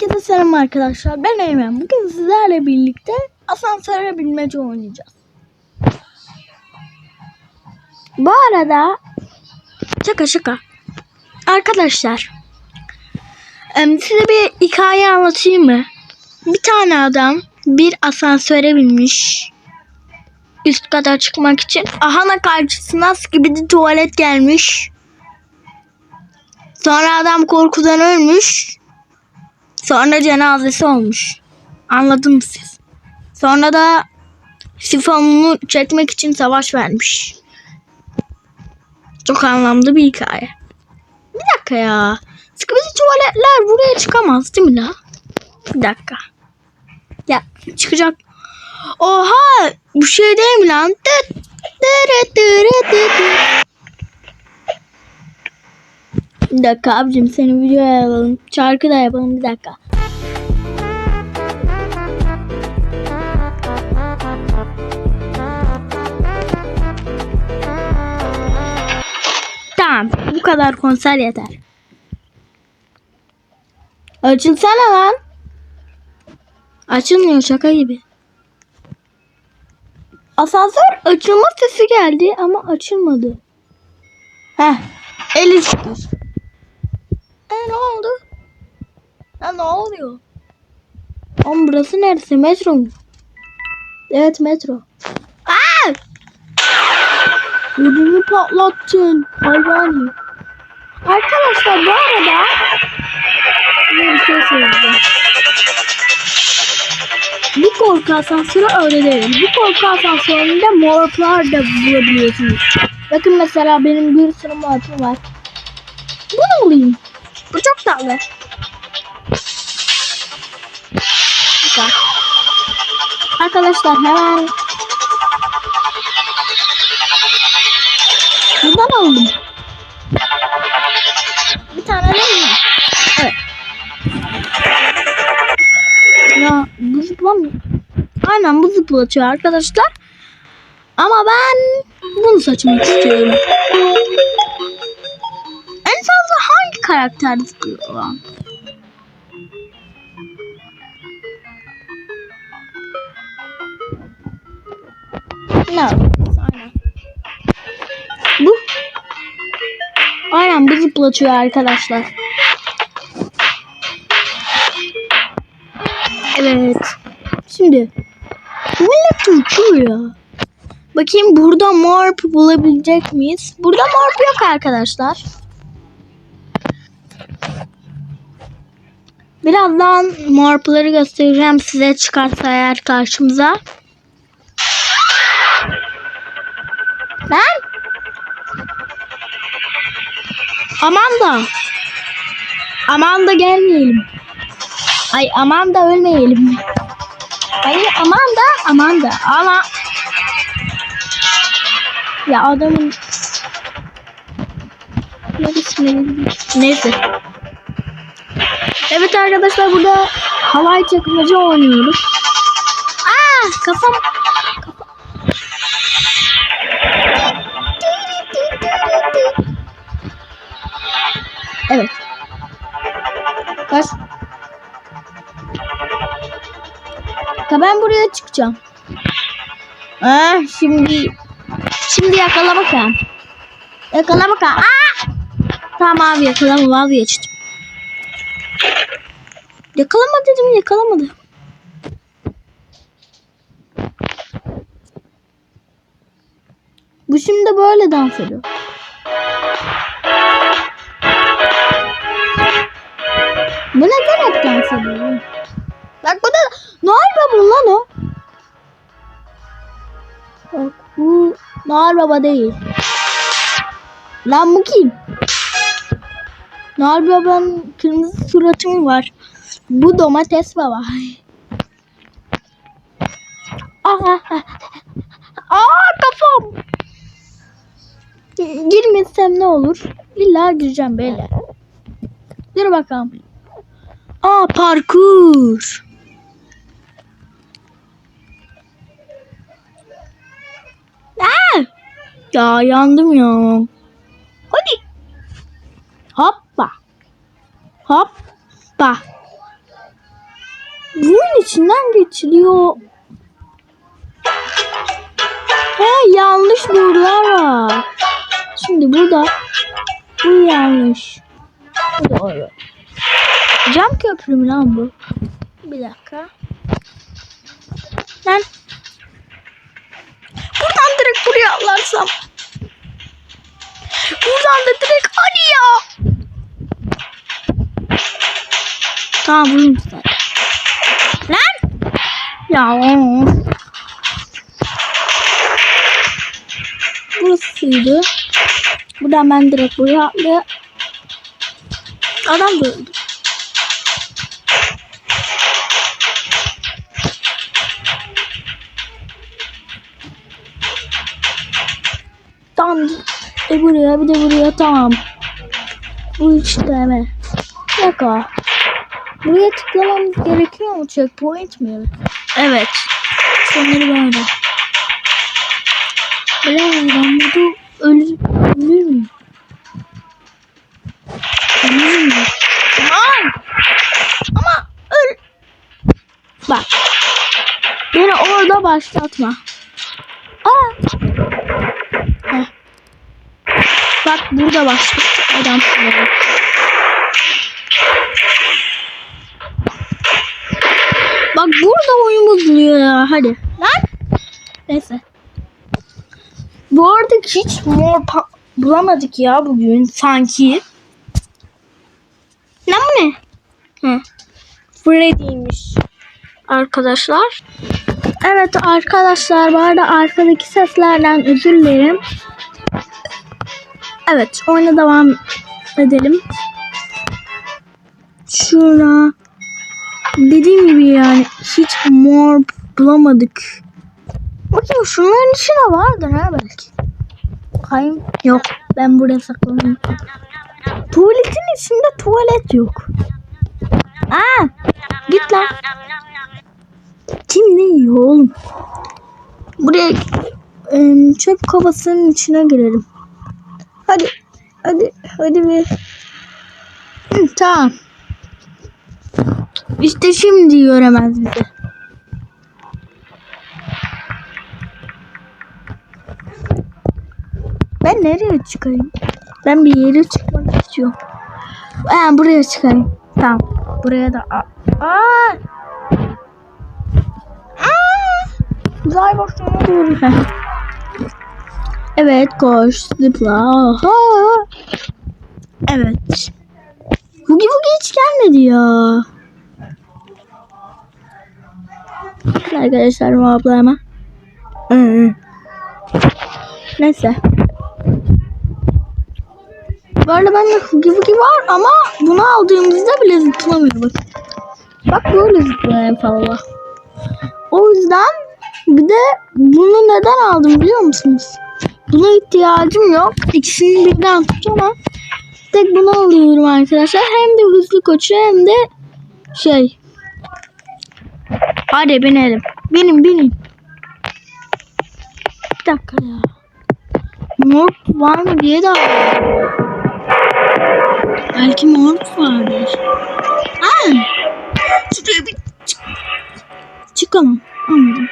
Herkese selam arkadaşlar. Ben Eymen. Bugün sizlerle birlikte asansöre binmece oynayacağız. Bu arada şaka şaka. Arkadaşlar size bir hikaye anlatayım mı? Bir tane adam bir asansöre binmiş. Üst kata çıkmak için. Ahana karşısına skibidi tuvalet gelmiş. Sonra adam korkudan ölmüş. Sonra cenazesi olmuş. Anladın mı siz? Sonra da sifonunu çekmek için savaş vermiş. Çok anlamlı bir hikaye. Bir dakika ya. Sıkıcı tuvaletler buraya çıkamaz değil mi la? Bir dakika. Ya çıkacak. Oha! Bu şey değil mi lan? Tıt, tırı, tırı, tı, tı. Bir dakika abicim seni videoya yapalım. Şarkı da yapalım bir dakika. Tamam bu kadar konser yeter. Açılsana lan. Açılmıyor şaka gibi. Asansör açılma sesi geldi ama açılmadı. Heh. Eli şükür. E ne oldu? Ha ne oluyor? Oğlum burası neresi? Metro mu? Evet metro. Aa! Ödümü patlattın. Hayvani. Arkadaşlar bu arada bir şey söyleyeceğim. Bir korku asansörü öyle değil. Bir korku asansöründe morplar da bulabiliyorsunuz. Bakın mesela benim bir sürü morpum var. Bunu alayım. Bu çok tatlı. Arkadaşlar hemen buradan aldım. Bir tane değil mi? Evet. Ya bu zıplamıyor. Aynen bu zıplatıyor arkadaşlar. Ama ben bunu seçmek istiyorum. Karakter zıplıyor? Ne? Aynen. Bu. Aynen bu zıplatıyor arkadaşlar. Evet. Şimdi. Millet uçuyor ya. Bakayım burada morp bulabilecek miyiz? Burada morp yok arkadaşlar. Birazdan morpları göstereceğim size çıkarsa eğer karşımıza. Lan! Aman da. Aman da gelmeyelim. Ay aman da ölmeyelim. Ay aman da aman da ama ya adamın neresine neyse. Evet arkadaşlar burada halay çakmacı oynuyoruz. Aa kafam. Evet. Kaç. Ya ben buraya çıkacağım. Ah şimdi şimdi yakala bakalım. Yakala bakalım. Aa! Tamam abi yakalama vazgeçtim. Yakalama dedim yakalamadı. Bu şimdi böyle dans ediyor. Bu neden hep dans ediyor? Bak bu da Noel Baba lan o. Bak bu Noel Baba değil. Lan bu kim? Noel Baba'nın kırmızı suratı mı var? Bu domates baba. Aa, aa kafam. Girmesem ne olur? İlla gireceğim böyle. Dur bakalım. Aa parkur. Aa! Ya yandım ya. Hadi. Hoppa. Hoppa. Bunun içinden geçiliyor. He yanlış buralar var. Şimdi burada bu yanlış. Bu doğru. Cam köprü mü lan bu? Bir dakika. Lan. Buradan direkt buraya atlarsam. Buradan da direkt hadi ya. Tamam bunu tutar. Ya. Burasıydı. Buradan ben direkt buraya atlı. Adam da öldü. Tamam. E buraya bir de buraya tamam. Bu işte. Bir dakika. Buraya tıklamam gerekiyor mu? Checkpoint mi? Evet. Sonları böyle. Ulan ben burada ölür, ölür müyüm? Ölür müyüm? Aman! Ama öl... Bak. Beni orada başlatma. Aa! Heh. Bak burada başlattı adam. sınırı. Burada oyun bozuluyor ya. Hadi. Lan. Neyse. Bu arada hiç mor bulamadık ya bugün sanki. Ne bu ne? Hı. Freddy'ymiş. Arkadaşlar. Evet arkadaşlar bu arada arkadaki seslerden özür dilerim. Evet oyuna devam edelim. Şuna dediğim gibi yani hiç mor bulamadık. Bakayım şunların içinde vardır ha belki. Bakayım. Yok. Ben buraya saklanıyorum. Tuvaletin içinde tuvalet yok. Aa, git lan. Kim ne oğlum? Buraya çöp kovasının içine girelim. Hadi. Hadi. Hadi bir. Hı, tamam. İşte şimdi göremez bizi. Ben nereye çıkayım? Ben bir yere çıkmak istiyorum. Ben buraya çıkayım. Tamam. Buraya da. Aa. Aa. Uzay boşluğuna doğru. Heh. Evet koş. Zıpla. Aha. Evet. Bugi Bugi hiç gelmedi ya. Arkadaşlar bu abla hemen. Hı. Neyse. Bu arada bende Hugi Bugi var ama bunu aldığımızda bile zıplamıyor bak. Böyle zıplıyor en fazla. O yüzden bir de bunu neden aldım biliyor musunuz? Buna ihtiyacım yok. İkisini birden tutacağım ama tek bunu alıyorum arkadaşlar. Hem de hızlı koşuyor hem de şey. Hadi binelim. Binin binin. Bir dakika ya. Morp var mı diye de. Belki morp vardır. Aa! Şuraya bir çık. Çıkalım. Anladım.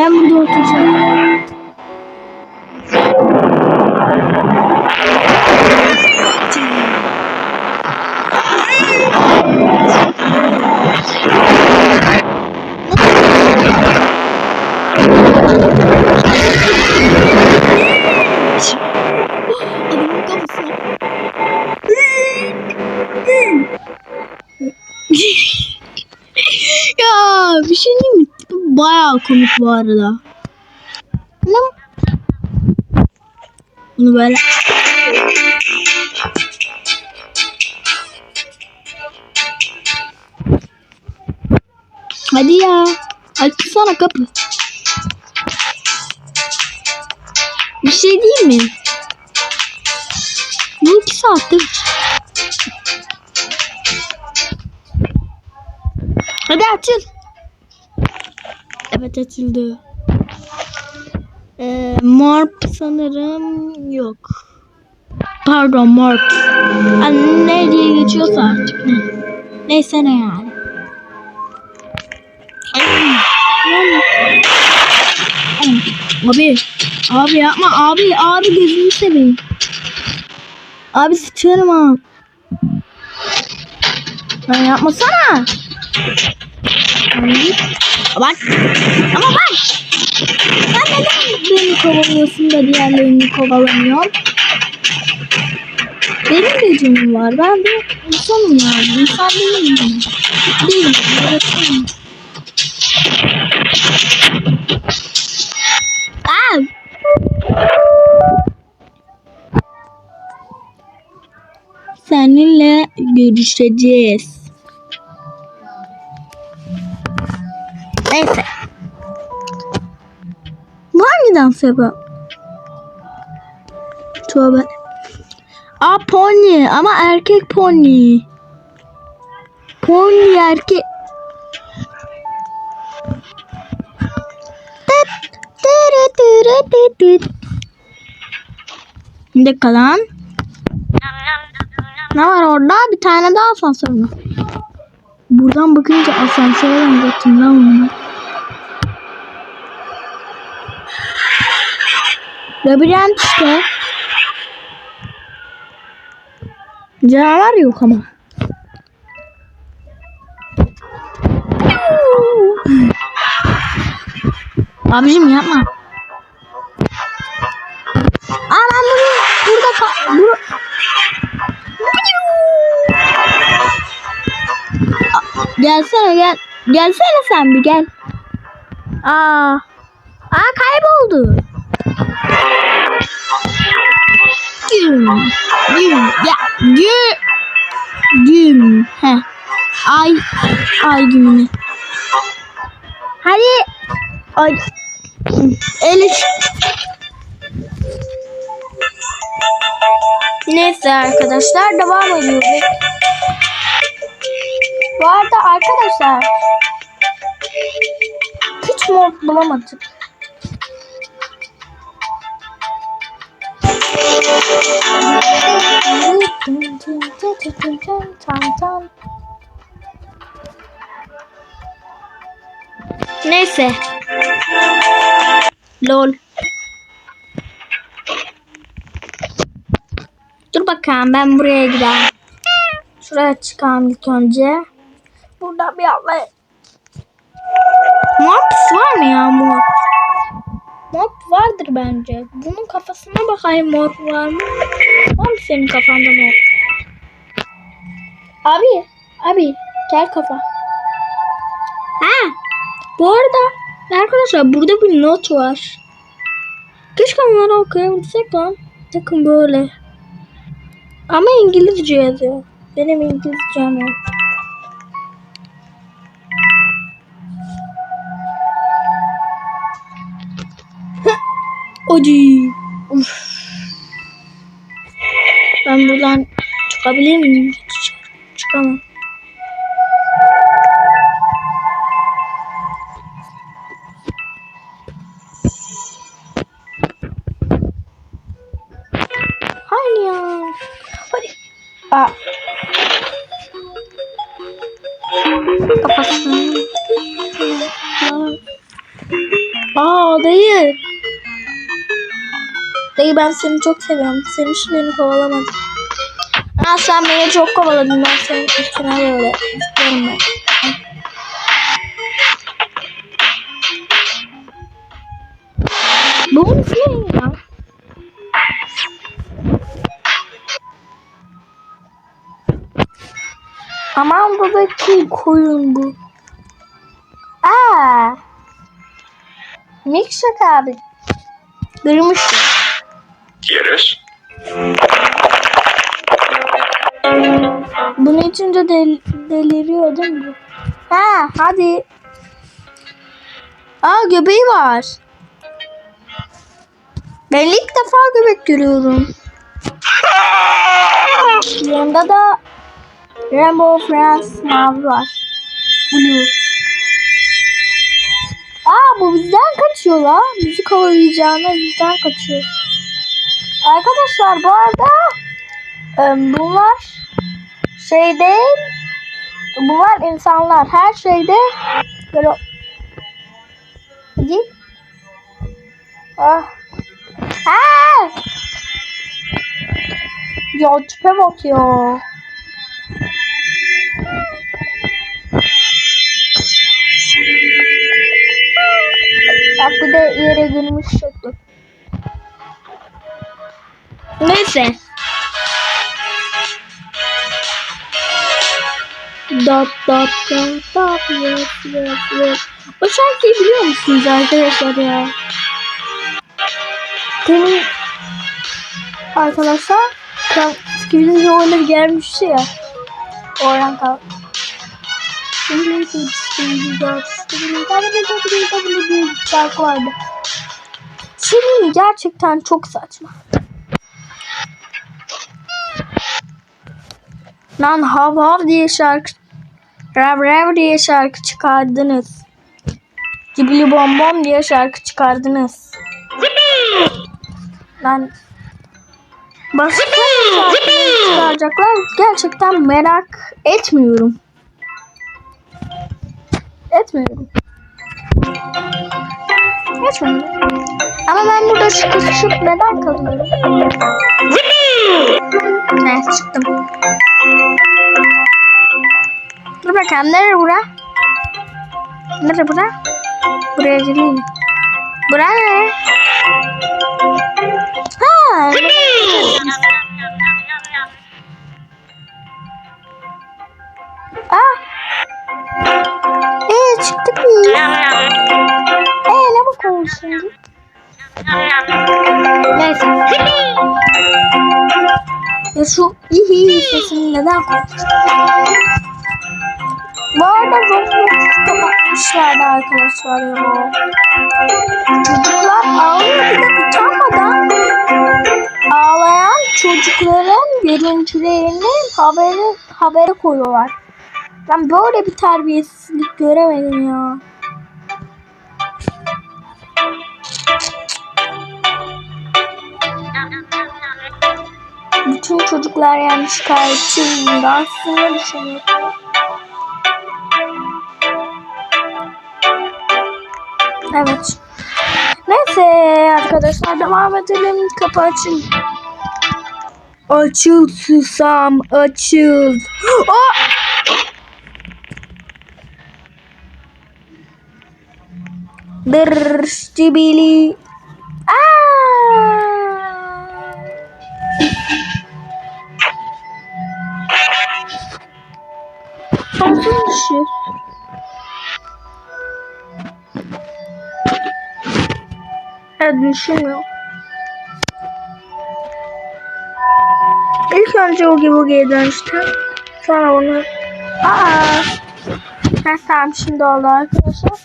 Ben burada oturacağım. Ya bir şey diyeyim mi? Bayağı komik bu arada. Bunu böyle. Hadi ya. Açsana kapı. Bir şey değil mi? Bu iki saattir. Hadi açıl. Evet açıldı. Ee, morp sanırım yok. Pardon morp. Yani ne diye geçiyorsa artık ne. Neyse ne yani. Abi. Abi yapma abi. Abi gözünü seveyim. Abi sıçarım ha. Lan yapmasana. Abi. Bak. Ama bak. Sen neden beni kovalıyorsun da diğerlerini kovalamıyorsun? Benim de canım var. Ben de insanım yani. İnsan değilim ben. Değilim. Aa! Seninle görüşeceğiz. Neyse. Bu hangi dans yapıyor? Tövbe. Aa pony ama erkek pony. Pony erkek. Bir dakika lan. Ne var orada? Bir tane daha asansör mü? Buradan bakınca asansöre benzettim lan onu. Labirent işte. Canavar yok ama. Abicim yapma. Aa ben bunu burada ka- Aa, Gelsene gel. Gelsene sen bir gel. Aa. Aa kayboldu. Arkadaşlar devam ediyoruz. Bu arada arkadaşlar hiç mod bulamadık. Neyse. Lol. Dur bakalım ben buraya gidelim. Şuraya çıkalım ilk önce. Burada bir atlayayım. Morph var mı ya morph? Morph vardır bence. Bunun kafasına bakayım morph var mı? Var mı senin kafanda morph? Abi, abi gel kafa. Ha, bu arada arkadaşlar burada bir not var. Keşke onları okuyabilsek lan. Bakın böyle. Ama İngilizce yazıyor. Benim İngilizcem yok. Uf. Ben buradan çıkabilir miyim? Seni çok seviyorum. Sen hiç beni kovalamadın. Aa sen beni çok kovaladın. Ben senin üstüne böyle istiyorum ben. Bu ne ya? Aman buradaki koyun bu. Aa. Milkshake abi. Kırmış. ¿Quieres? Bunu içince del deliriyor değil mi? Ha hadi. Aa göbeği var. Ben ilk defa göbek görüyorum. Yanında da Rainbow Friends mavi var. Blue. Aa bu bizden kaçıyor la. Bizi kovalayacağına bizden kaçıyor. Arkadaşlar bu arada bunlar şey değil. Bunlar insanlar. Her şeyde böyle Hadi. Ah. Ha! Ya tipe bak ya. Bak bir de yere girmiş Neyse. Dot dot dot dot yes yes yes. O şarkıyı biliyor musunuz arkadaşlar ya? Demin arkadaşlar kan Skibidi oyunları gelmişti ya. Oradan kal. Şimdi gerçekten çok saçma. Lan hav hav diye şarkı Rav rav diye şarkı çıkardınız. Cibili bom bom diye şarkı çıkardınız. Lan başka şarkı çıkaracaklar gerçekten merak etmiyorum. Etmiyorum. Etmiyorum. Ama ben burada sıkışıp neden kalıyorum? Neyse çıktım. Dur bakalım nereye bura? Nereye bura? Buraya gireyim. Bura ne? Ha. Ah. Ee çıktık mı? Ee ne bakalım şimdi? Neyse. Ya şu iyi sesini neden koydun? Bu arada Roblox kapatmışlardı arkadaşlar ya. Çocuklar ağlıyor bir de utanmadan ağlayan çocukların görüntülerini haberi, habere koyuyorlar. Ben böyle bir terbiyesizlik göremedim ya. Bütün çocuklar yani şikayetçi aslında düşünüyor. Evet. Neyse arkadaşlar devam edelim. Kapı açın. Açıl susam açıl. Aa! Bir cibili. Aa! Düşüyor? Düşünmüyor. İlk önce o gibi Bugi'ye dönüştüm. Sonra onu... Aa! Heh, tamam şimdi oldu arkadaşlar.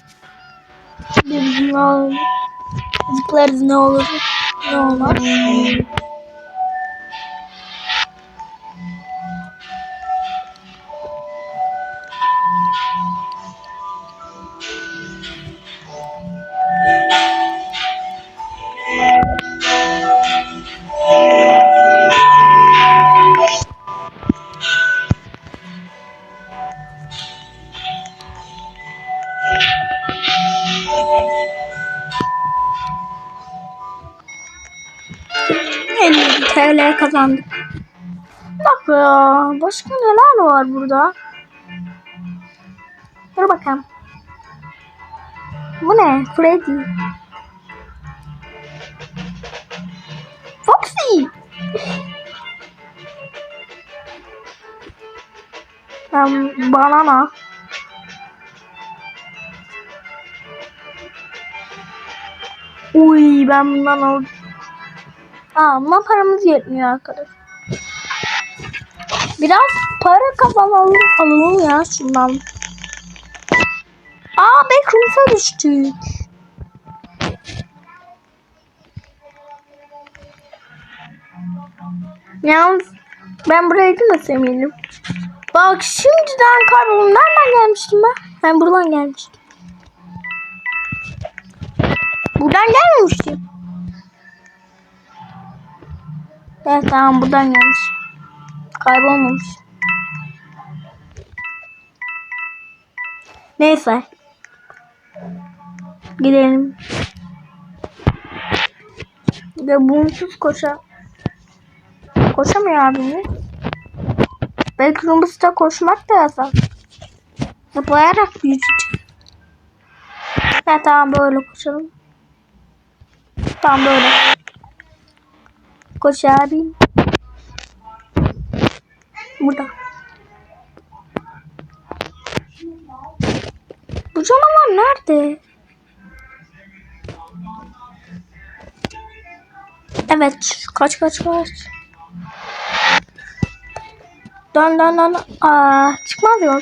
Şimdi bizim ne olur? Zıplarız ne olur? Ne olmaz? Başka neler var burada? Dur bakalım. Bu ne? Freddy. Foxy. Um, banana. Uy ben bundan aldım. Aa, paramız yetmiyor arkadaş. Biraz para kazanalım alalım ya şundan. Aa backrooms'a düştük. Yalnız ben buraya nasıl eminim? Bak şimdiden kaybolum. Nereden gelmiştim ben? Ben buradan gelmiştim. Buradan gelmemiştim. Evet tamam buradan gelmiş. Kaybolmamış. Neyse. Gidelim. Ve bunsuz koşa. Koşamıyor abimi. Belki Rumbus'ta koşmak da yasak. Zıplayarak büyütecek. Ya tamam böyle koşalım. Tamam böyle. Koş abim. Burada. Bu canavar nerede? Evet. Kaç kaç kaç. Dön dön dön. Aa, çıkmaz yok.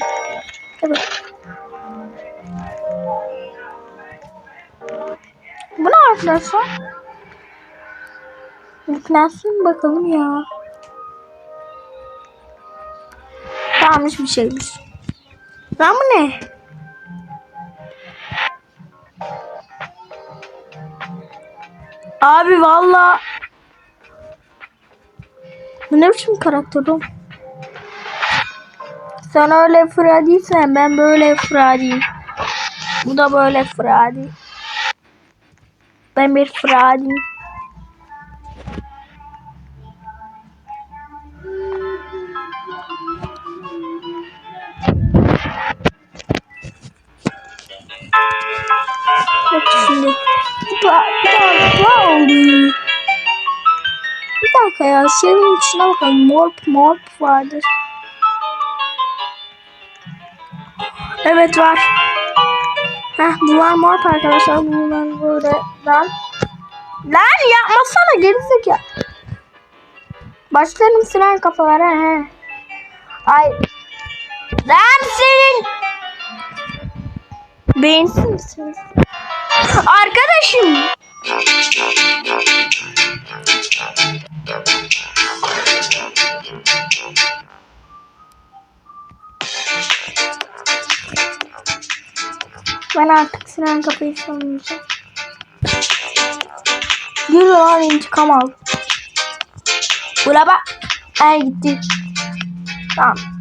Evet. Bu ne arkadaşlar? Yüklensin bakalım ya. Tamammış bir şeymiş. Lan bu ne? Abi valla. Bu ne biçim karakter oğlum? Sen öyle Freddy'sen ben böyle Freddy'yim. Bu da böyle Freddy. Ben bir Freddy'yim. Şeyin içine bakalım. Morp morp vardır. Evet var. Heh bu var morp arkadaşlar. Ben böyle lan. Lan yapmasana gerizekalı. Başlarım siren kafalara he. Ay. Lan senin. Beyinsiz misiniz? Arkadaşım. Ben artık Sinan kapıyı savunacağım. Yürü lan intikam al. Ula bak. Ay gitti. Tamam.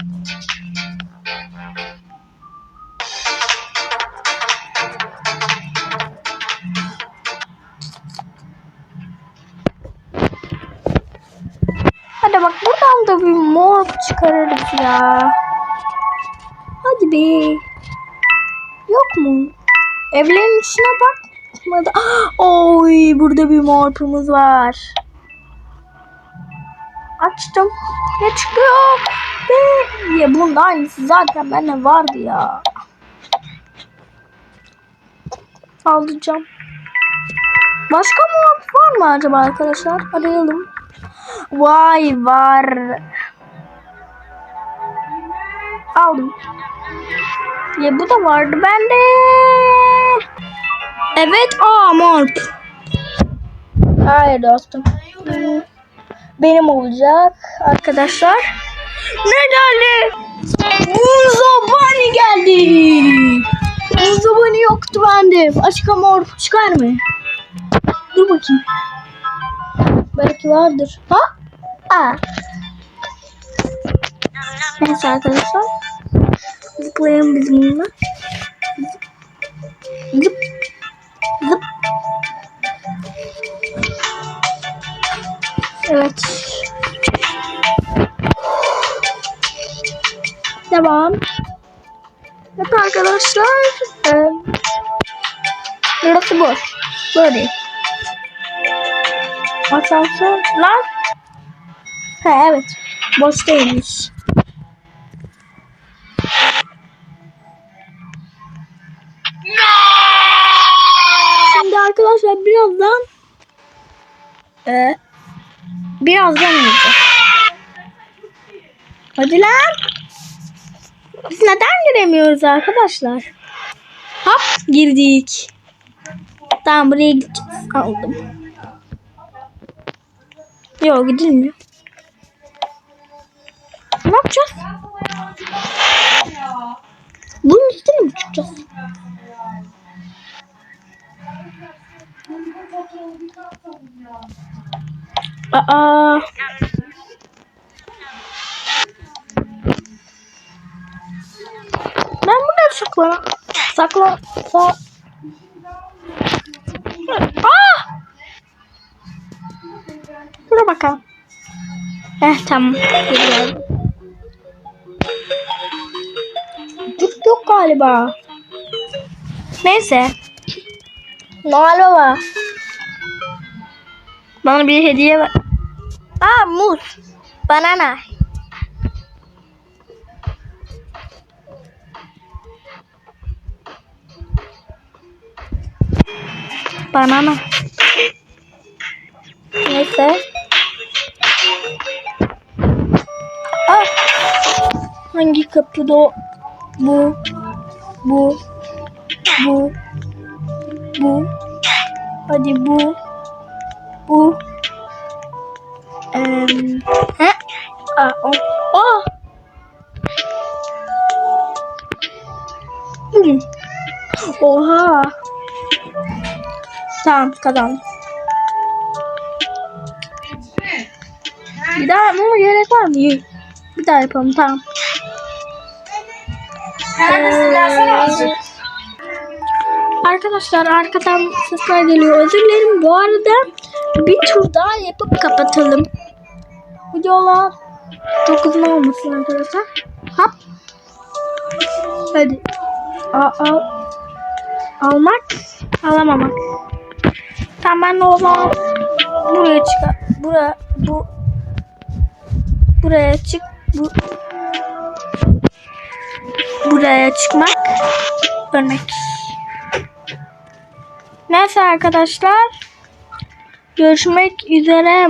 Hadi bak buradan da bir mor çıkarırız ya. Hadi be. Yok mu? Evlerin içine bakmadı. Oy burada bir morpumuz var. Açtım. Ne çıkıyor? Be. Ya bunun aynısı zaten bende vardı ya. Alacağım. Başka morp var mı acaba arkadaşlar? Arayalım. Vay var. Aldım. Ya bu da vardı bende. Evet aa morp. Hayır dostum. Benim olacak arkadaşlar. Ne geldi? Muzabani geldi. Muzabani yoktu bende. Başka morp çıkar mı? Dur bakayım. Belki vardır. Ha? Aa. Neyse arkadaşlar. Zıplayalım biz bununla. Zıp. Zıp. Evet. Devam. Evet arkadaşlar. Ee, burası boş. Böyle. Asansör. Lan. Ha evet. Boş değilmiş. Şimdi arkadaşlar birazdan e, birazdan olacak. Hadi lan. Biz neden giremiyoruz arkadaşlar? Hop girdik. Tamam buraya gideceğiz. Aldım. Yok gidilmiyor. Ne yapacağız? Bunun üstüne mi çıkacağız? Aa. Ben burada saklan. Saklan. Sa Aa! Dur bakalım. Eh tamam. Geliyorum. Türk yok galiba. Neyse. Noel Baba. Bana bir hediye ver. Aa muz. Banana. Banana. Neyse. Ah. Hangi kapıda o? Bu. Bu. Bu. Bu. Hadi bu. Bu. Eee. He? Aa, o. O. Hmm. Oha. Tamam kazandım. Bir daha yapmama gerek var mı? Bir daha yapalım tamam. Ee, Arkadaşlar arkadan sesler geliyor. Özür dilerim. Bu arada bir tur daha yapıp kapatalım. Videolar çok uzun olmasın arkadaşlar. Hop. Hadi. Al, al. Almak, alamamak. Tamam ben o buraya çıkar. Buraya, bu buraya çık. Bu buraya çıkmak. Örnek. Neyse arkadaşlar. Görüşmek üzere.